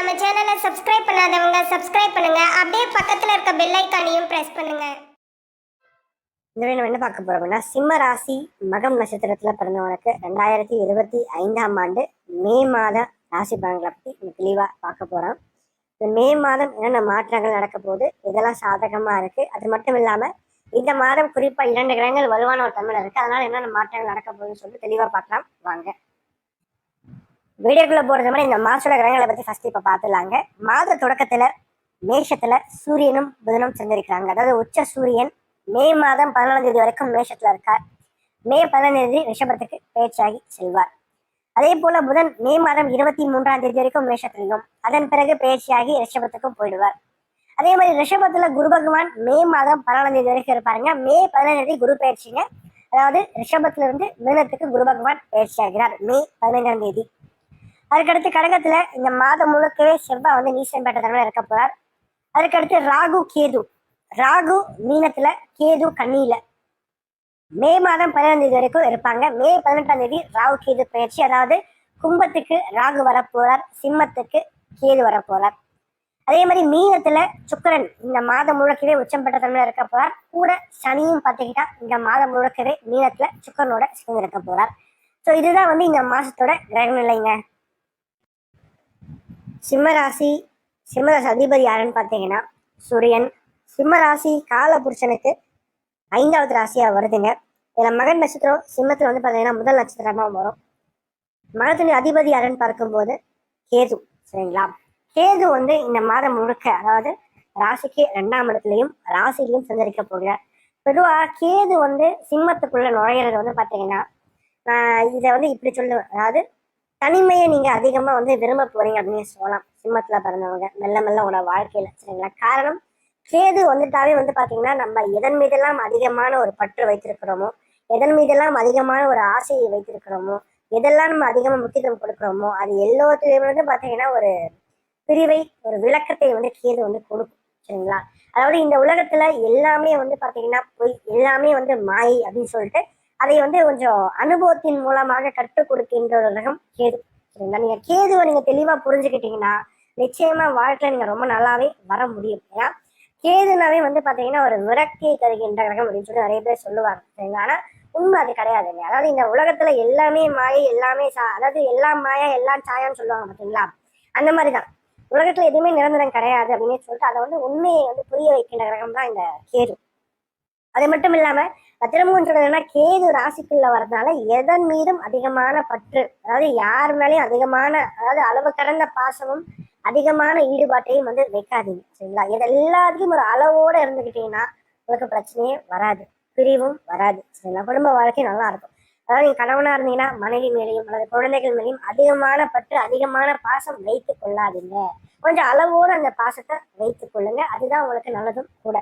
நம்ம சேனலை சப்ஸ்கிரைப் பண்ணுங்க. அப்படியே பக்கத்துல இருக்க பெல் ஐக்கானையும் பிரஸ் பண்ணுங்க. இந்த நம்ம என்ன பார்க்க போறோம்னா சிம்ம ராசி மகம் நட்சத்திரத்துல பிறந்தவனுக்கு ரெண்டாயிரத்தி இருபத்தி ஐந்தாம் ஆண்டு மே மாத ராசி பலன்களை பத்தி நம்ம தெளிவா பார்க்க போறோம். இந்த மே மாதம் என்னென்ன மாற்றங்கள் நடக்க போகுது இதெல்லாம் சாதகமா இருக்கு அது மட்டும் இல்லாம இந்த மாதம் குறிப்பா இரண்டு கிரகங்கள் வலுவான ஒரு தமிழர் இருக்கு. அதனால என்னென்ன மாற்றங்கள் நடக்க போகுதுன்னு சொல்லிட்டு தெளிவா பார்க்கலாம். வாங்க. வீடியோக்குள்ள போறது மாதிரி இந்த மாசோட கிரகங்களை பத்தி ஃபர்ஸ்ட் இப்ப பார்த்துலாங்க மாத தொடக்கத்துல மேஷத்துல சூரியனும் புதனும் சேர்ந்திருக்கிறாங்க. அதாவது உச்ச சூரியன் மே மாதம் பதினாலாம் தேதி வரைக்கும் மேஷத்துல இருக்கார். மே பதினாலாம் தேதி ரிஷபத்துக்கு பேச்சாகி செல்வார். அதே போல புதன் மே மாதம் இருபத்தி மூன்றாம் தேதி வரைக்கும் மேஷத்திலையும் அதன் பிறகு பேச்சியாகி ரிஷபத்துக்கும் போயிடுவார். அதே மாதிரி ரிஷபத்துல குரு பகவான் மே மாதம் பதினாலாம் தேதி வரைக்கும் இருப்பாருங்க. மே பதினாம் தேதி குரு பயிற்சிங்க அதாவது ரிஷபத்துல இருந்து மிதனத்துக்கு குரு பகவான் பயிற்சியாகிறார் மே பதினைஞ்சாம் தேதி. அதுக்கடுத்து கடகத்துல இந்த மாதம் முழுக்கவே செவ்வாய் வந்து நீசம் பெற்ற இருக்க போறார். அதுக்கடுத்து ராகு கேது. ராகு மீனத்துல கேது கண்ணியில மே மாதம் பதினாம் தேதி வரைக்கும் இருப்பாங்க. மே பதினெட்டாம் தேதி ராகு கேது பயிற்சி. அதாவது கும்பத்துக்கு ராகு வரப்போறார் சிம்மத்துக்கு கேது வரப்போறார். அதே மாதிரி மீனத்துல சுக்கிரன் இந்த மாதம் முழுக்கவே உச்சம் பெற்ற தன்மையில இருக்க போறார். கூட சனியும் பார்த்துக்கிட்டா இந்த மாதம் முழுக்கவே மீனத்துல சுக்கரனோட சேர்ந்து இருக்க போறார். ஸோ இதுதான் வந்து இந்த மாசத்தோட கிரக இல்லைங்க சிம்மராசி சிம்மராசி அதிபதி யாருன்னு பார்த்தீங்கன்னா சூரியன். சிம்மராசி காலபுருஷனுக்கு ஐந்தாவது ராசியாக வருதுங்க. இதில் மகன் நட்சத்திரம் சிம்மத்தில் வந்து பார்த்தீங்கன்னா முதல் நட்சத்திரமாக வரும். மகத்தின் அதிபதி யாருன்னு பார்க்கும்போது கேது சரிங்களா? கேது வந்து இந்த மாதம் முழுக்க அதாவது ராசிக்கு ரெண்டாம் இடத்துலையும் ராசிலையும் சஞ்சரிக்க போகிறார் பொதுவாக கேது வந்து சிம்மத்துக்குள்ளே நுழையிறது வந்து பார்த்தீங்கன்னா நான் இதை வந்து இப்படி சொல்லுவேன். அதாவது தனிமையை நீங்க அதிகமா வந்து விரும்ப போறீங்க அப்படின்னு சொல்லலாம். சிம்மத்துல பிறந்தவங்க மெல்ல மெல்ல உங்களோட வாழ்க்கையில சரிங்களா? காரணம் கேது வந்துட்டாவே வந்து பாத்தீங்கன்னா நம்ம எதன் மீதெல்லாம் அதிகமான ஒரு பற்று வைத்திருக்கிறோமோ எதன் மீதெல்லாம் அதிகமான ஒரு ஆசையை வைத்திருக்கிறோமோ எதெல்லாம் நம்ம அதிகமாக முக்கியத்துவம் கொடுக்குறோமோ அது எல்லாத்துலேயும் வந்து பார்த்தீங்கன்னா ஒரு பிரிவை ஒரு விளக்கத்தை வந்து கேது வந்து கொடுக்கும் சரிங்களா? அதாவது இந்த உலகத்துல எல்லாமே வந்து பார்த்தீங்கன்னா பொய் எல்லாமே வந்து மாயை அப்படின்னு சொல்லிட்டு அதை வந்து கொஞ்சம் அனுபவத்தின் மூலமாக கற்றுக் கொடுக்கின்ற ஒரு ரகம் கேது. சரிங்களா? நீங்க கேதுவை நீங்க தெளிவா புரிஞ்சுக்கிட்டீங்கன்னா நிச்சயமா வாழ்க்கையில நீங்க ரொம்ப நல்லாவே வர முடியும். ஏன்னா கேதுனாவே வந்து பாத்தீங்கன்னா ஒரு விரக்தியை தருகின்ற கிரகம் அப்படின்னு சொல்லி நிறைய பேர் சொல்லுவாங்க. சரிங்களா? ஆனா உண்மை அது கிடையாதுங்க அதாவது இந்த உலகத்துல எல்லாமே மாயை எல்லாமே சா அதாவது எல்லாம் மாயா எல்லாம் சாயான்னு சொல்லுவாங்க பாத்தீங்களா? அந்த மாதிரிதான். உலகத்துல எதுவுமே நிரந்தரம் கிடையாது அப்படின்னு சொல்லிட்டு அதை வந்து உண்மையை வந்து புரிய வைக்கின்ற கிரகம் தான் இந்த கேது. அது மட்டும் இல்லாம பத்திரமுன்றதுனா கேது ராசிக்குள்ள வரதுனால எதன் மீதும் அதிகமான பற்று அதாவது யார் மேலேயும் அதிகமான அதாவது அளவு கடந்த பாசமும் அதிகமான ஈடுபாட்டையும் வந்து வைக்காதீங்க சரிங்களா? இது எல்லாத்துக்கும் ஒரு அளவோட இருந்துக்கிட்டீங்கன்னா உங்களுக்கு பிரச்சனையே வராது பிரிவும் வராது சரிங்களா? குடும்ப வாழ்க்கை நல்லா இருக்கும் அதாவது நீங்க கணவனா இருந்தீங்கன்னா மனைவி மேலேயும் அல்லது குழந்தைகள் மேலேயும் அதிகமான பற்று அதிகமான பாசம் வைத்துக் கொள்ளாதீங்க. கொஞ்சம் அளவோட அந்த பாசத்தை வைத்துக் கொள்ளுங்க. அதுதான் உங்களுக்கு நல்லதும் கூட.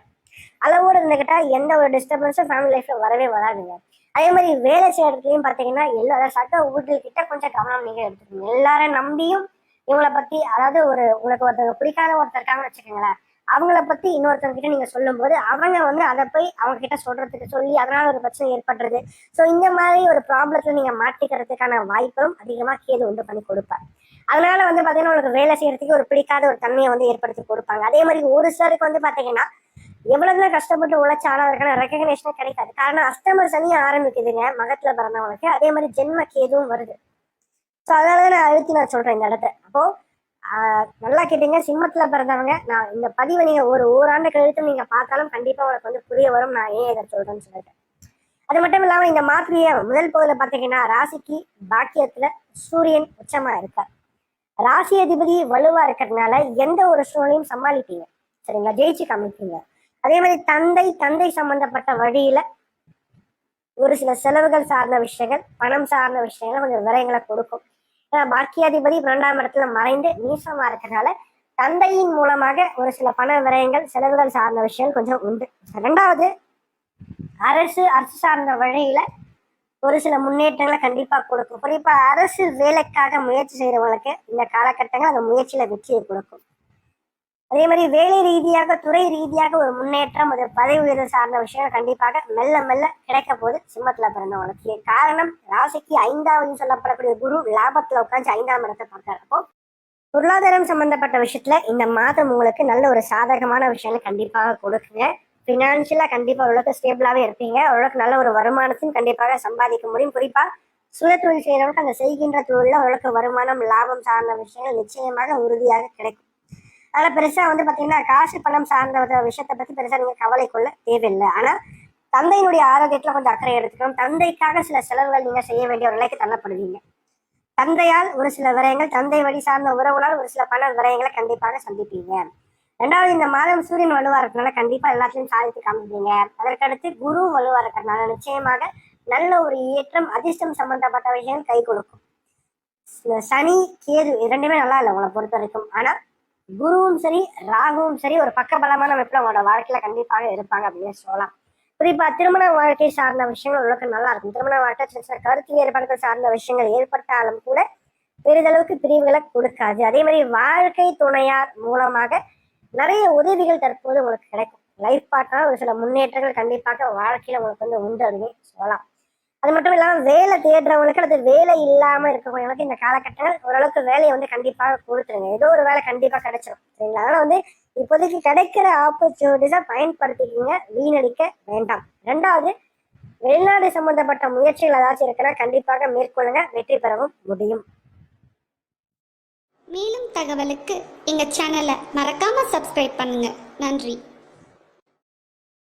அளவோட இருந்துகிட்டா எந்த ஒரு டிஸ்டர்பன்ஸும் ஃபேமிலி லைஃப்ல வரவே வராதுங்க. அதே மாதிரி வேலை செய்யறதுலயும் பாத்தீங்கன்னா எல்லா சட்ட வீட்டுல கிட்ட கொஞ்சம் கவனம் நீங்கள் எடுத்துக்கணும் எல்லாரும் நம்பியும் இவங்களை பத்தி அதாவது ஒரு உங்களுக்கு ஒருத்தர் பிடிக்காத ஒருத்தர் இருக்காங்கன்னு வச்சுக்கோங்களேன். அவங்கள பத்தி இன்னொருத்தவங்க கிட்ட நீங்க சொல்லும்போது அவங்க வந்து அதை போய் அவங்க கிட்ட சொல்றதுக்கு சொல்லி அதனால ஒரு பிரச்சனை ஏற்படுறது. ஸோ இந்த மாதிரி ஒரு ப்ராப்ளத்தில் நீங்க மாட்டிக்கிறதுக்கான வாய்ப்பும் அதிகமா கேது வந்து பண்ணி கொடுப்பார் அதனால வந்து பாத்தீங்கன்னா உங்களுக்கு வேலை செய்யறதுக்கு ஒரு பிடிக்காத ஒரு தன்மையை வந்து ஏற்படுத்தி கொடுப்பாங்க. அதே மாதிரி ஒரு சிலருக்கு வந்து பாத்தீங்கன்னா எவ்வளவுதான் கஷ்டப்பட்டு உழைச்சாலும் அதற்கான ரெக்கக்னேஷனே கிடைக்காது. காரணம் அஷ்டம சனி ஆரம்பிக்குதுங்க. மகத்துல பிறந்தவங்களுக்கு. அதே மாதிரி ஜென்ம கேதுவும் வருது. ஸோ அதனால நான் அழுத்தி நான் சொல்றேன் இந்த இடத்த. அப்போ நல்லா கேட்டீங்க. சிம்மத்துல பிறந்தவங்க நான் இந்த பதிவை நீங்க ஒரு ஓராண்டு கழித்து நீங்க பார்த்தாலும் கண்டிப்பா உங்களுக்கு வந்து புரிய வரும். நான் ஏன் இதை சொல்றேன்னு சொல்லிட்டு. அது மட்டும் இல்லாம இந்த மாத்திரைய முதல் பகுதியில பாத்தீங்கன்னா ராசிக்கு பாக்கியத்துல சூரியன் உச்சமா இருக்கார். ராசி அதிபதி வலுவா இருக்கிறதுனால எந்த ஒரு சூழ்நிலையும் சமாளிப்பீங்க. சரிங்களா? ஜெயிச்சு காமிப்பீங்க. அதே மாதிரி தந்தை தந்தை சம்பந்தப்பட்ட வழியில ஒரு சில செலவுகள் சார்ந்த விஷயங்கள் பணம் சார்ந்த விஷயங்கள் கொஞ்சம் விரயங்களை கொடுக்கும். ஏன்னா பாக்கியாதிபதி இரண்டாம் இடத்துல மறைந்து நீசமா இருக்கிறதுனால தந்தையின் மூலமாக ஒரு சில பண விரயங்கள் செலவுகள் சார்ந்த விஷயங்கள் கொஞ்சம் உண்டு. ரெண்டாவது அரசு அரசு சார்ந்த வழியில ஒரு சில முன்னேற்றங்களை கண்டிப்பா கொடுக்கும். குறிப்பா அரசு வேலைக்காக முயற்சி செய்யறவங்களுக்கு இந்த காலகட்டங்கள் அந்த முயற்சியில வெற்றியை கொடுக்கும். அதே மாதிரி வேலை ரீதியாக துறை ரீதியாக ஒரு முன்னேற்றம் ஒரு பதவி உயர்வு சார்ந்த விஷயங்கள் கண்டிப்பாக மெல்ல மெல்ல கிடைக்க போகுது சிம்மத்துல பிறந்தவங்களுக்கு காரணம் ராசிக்கு ஐந்தாவது சொல்லப்படக்கூடிய குரு லாபத்துல உட்காந்து ஐந்தாம் இடத்தை பார்க்கறாரு. பொருளாதாரம் சம்பந்தப்பட்ட விஷயத்துல இந்த மாதம் உங்களுக்கு நல்ல ஒரு சாதகமான விஷயங்களை கண்டிப்பாக கொடுக்குங்க. ஃபினான்ஷியலா கண்டிப்பா ஓரளவுக்கு ஸ்டேபிளாவே இருப்பீங்க. ஓரளவுக்கு நல்ல ஒரு வருமானத்தையும் கண்டிப்பாக சம்பாதிக்க முடியும். குறிப்பா சுய தொழில் செய்யறவங்களுக்கு அந்த செய்கின்ற தொழில ஓரளவுக்கு வருமானம் லாபம் சார்ந்த விஷயங்கள் நிச்சயமாக உறுதியாக கிடைக்கும். அதனால பெருசா வந்து பாத்தீங்கன்னா காசு பணம் சார்ந்த ஒரு விஷயத்தை பத்தி பெருசா நீங்க கவலை கொள்ள தேவையில்லை. ஆனா தந்தையினுடைய ஆரோக்கியத்துல கொஞ்சம் அக்கறை எடுத்துக்கணும். தந்தைக்காக சில செலவுகள் நீங்க செய்ய வேண்டிய ஒரு நிலைக்கு தள்ளப்படுவீங்க. தந்தையால் ஒரு சில விரயங்கள் தந்தை வழி சார்ந்த உறவுகளால் ஒரு சில பண விரயங்களை கண்டிப்பாக சந்திப்பீங்க. ரெண்டாவது இந்த மாதம் சூரியன் வலுவாக இருக்கிறதுனால கண்டிப்பா எல்லாத்தையும் சாதித்து காமிப்பீங்க. அதற்கடுத்து குரு வலுவாக இருக்கிறதுனால நிச்சயமாக நல்ல ஒரு ஏற்றம் அதிர்ஷ்டம் சம்பந்தப்பட்ட விஷயங்கள் கை கொடுக்கும். சனி கேது இரண்டுமே நல்லா இல்லை உங்களை பொறுத்த வரைக்கும். ஆனா குருவும் சரி ராகுவும் சரி ஒரு பக்கபலமான அமைப்பில் அவங்களோட வாழ்க்கையில கண்டிப்பாக இருப்பாங்க அப்படின்னு சொல்லலாம். குறிப்பா திருமண வாழ்க்கை சார்ந்த விஷயங்கள் உங்களுக்கு நல்லா இருக்கும். திருமண வாழ்க்கை சின்ன சின்ன கருத்து வேறுபாடுகள் சார்ந்த விஷயங்கள் ஏற்பட்டாலும் கூட பெரிதளவுக்கு பிரிவுகளை கொடுக்காது. அதே மாதிரி வாழ்க்கை துணையார் மூலமாக நிறைய உதவிகள் தற்போது உங்களுக்கு கிடைக்கும். லைஃப் பார்ட்னர் ஒரு சில முன்னேற்றங்கள் கண்டிப்பாக வாழ்க்கையில உங்களுக்கு வந்து உண்டு அப்படின்னு சொல்லலாம். அது மட்டும் இல்லாமல் வேலை தேடுறவங்களுக்கு அல்லது வேலை இல்லாம இருக்கக்கூடியவங்களுக்கு இந்த காலகட்டங்கள் ஓரளவுக்கு வேலையை வந்து கண்டிப்பாக கொடுத்துருங்க. ஏதோ ஒரு வேலை கண்டிப்பா கிடைச்சிடும் சரிங்களா? அதனால வந்து இப்போதைக்கு கிடைக்கிற ஆப்பர்ச்சுனிட்டிஸை பயன்படுத்திக்கிங்க. வீணடிக்க வேண்டாம். ரெண்டாவது வெளிநாடு சம்பந்தப்பட்ட முயற்சிகள் ஏதாச்சும் இருக்குன்னா கண்டிப்பாக மேற்கொள்ளுங்க. வெற்றி பெறவும் முடியும். மேலும் தகவலுக்கு எங்கள் சேனலை மறக்காமல் சப்ஸ்கிரைப் பண்ணுங்கள் நன்றி.